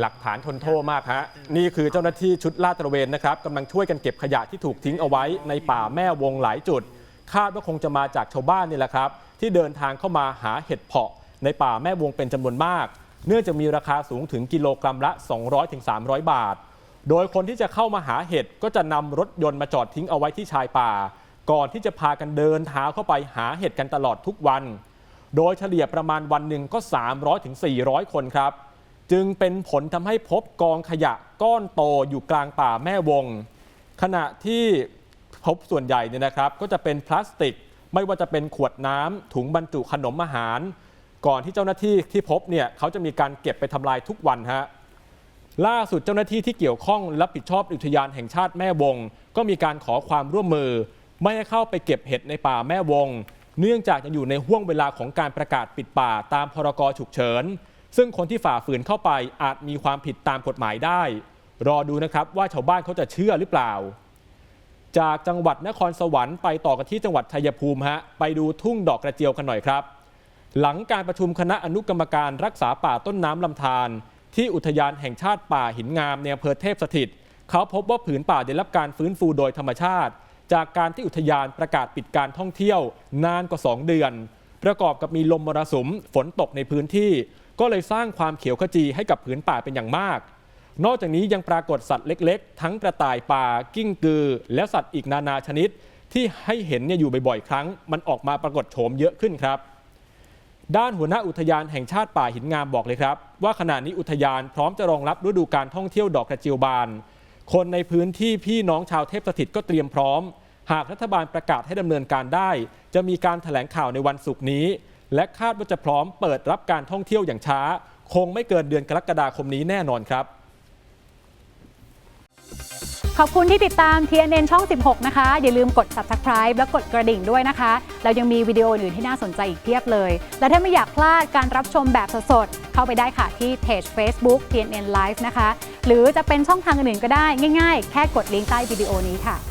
หลักฐานทนโทษมากฮะ นี่คือเจ้าหน้าที่ชุดลาดตระเวนนะครับกำลังช่วยกันเก็บขยะที่ถูกทิ้งเอาไว้ในป่าแม่วงหลายจุด คาดว่าคงจะมาจากชาวบ้านนี่แหละครับ ที่เดินทางเข้ามาหาเห็ดเพาะ ในป่าแม่วงเป็นจำนวนมาก เนื่องจากมีราคาสูงถึงกิโลกรัมละ 200-300 บาท โดยคนที่จะเข้ามาหาเห็ดก็จะนำรถยนต์มาจอดทิ้งเอาไว้ที่ชายป่า ก่อนที่จะพากันเดินเท้าเข้าไปหาเห็ดกันตลอดทุกวัน โดยเฉลี่ยประมาณวันหนึ่งก็ 300-400 คนครับ จึงเป็นผลทำให้พบกองขยะก้อนโตอยู่กลางป่าแม่วง ขณะที่พบส่วนใหญ่เนี่ยนะครับ ก็จะเป็นพลาสติก ไม่ว่าจะเป็นขวดน้ำถุงบรรจุขนมอาหาร ก่อนที่เจ้าหน้าที่ที่พบเนี่ยเขาจะมีการเก็บไปทำลายทุกวันฮะล่าสุดเจ้าหน้าที่ที่เกี่ยวข้องรับผิดชอบอุทยานแห่งชาติแม่วง ก็มีการขอความร่วมมือ ไม่ให้เข้าไปเก็บเห็ดในป่าแม่วง เนื่องจากจะอยู่ในห่วงเวลาของการประกาศปิดป่าตามพรกฉุกเฉิน ซึ่งคนที่ฝ่าฝืนเข้าไปอาจมีความผิดตามกฎหมายได้ รอดูนะครับว่าชาวบ้านเขาจะเชื่อหรือเปล่า จากจังหวัดนครสวรรค์ไปต่อกันที่จังหวัดชัยภูมิฮะไปดูทุ่งดอกกระเจียวกันหน่อยครับ หลังการประชุมคณะอนุกรรมการรักษาป่าต้นน้ำลำธารที่อุทยานแห่งชาติป่าหินงามในอำเภอเทพสถิต เขาพบว่าผืนป่าได้รับการฟื้นฟูโดยธรรมชาติ จากการที่อุทยานประกาศปิดการท่องเที่ยวนานกว่า 2 เดือน ประกอบกับมีลมมรสุมฝนตกในพื้นที่ ก็เลยสร้างความเขียวขจีให้กับผืนป่าเป็นอย่างมาก นอกจากนี้ยังปรากฏสัตว์เล็กๆ ทั้งกระต่ายป่ากิ้งกือ และสัตว์อีกนานาชนิด ที่ให้เห็นเนี่ยอยู่บ่อยๆครั้ง มันออกมาปรากฏโฉมเยอะขึ้นครับ ด้านหัวหน้าอุทยานแห่งชาติป่าหินงามบอกเลยครับ ว่าขณะนี้อุทยานพร้อมจะรองรับฤดูการท่องเที่ยวดอกกระเจียวบาน คนในพื้นที่พี่น้องชาวเทพสถิตก็เตรียมพร้อม หากรัฐบาลประกาศให้ดำเนินการได้ จะมีการถแถลงข่าวในวันศุกร์นี้ และคาดว่าจะพร้อมเปิดรับการท่องเที่ยวอย่างช้า คงไม่เกินเดือนกรกฎาคมนี้แน่นอนครับ ขอบคุณที่ติดตาม TNN ช่อง 16 นะคะ อย่าลืมกด subscribe และกดกระดิ่งด้วยนะคะ เรายังมีวิดีโออื่นที่น่าสนใจอีกเพียบเลย และถ้าไม่อยากพลาดการรับชมแบบสดๆ เข้าไปได้ค่ะที่เพจ Facebook TNN Live นะคะ หรือจะเป็นช่องทางอื่นๆก็ได้ง่ายๆ แค่กดลิงก์ใต้วิดีโอนี้ค่ะ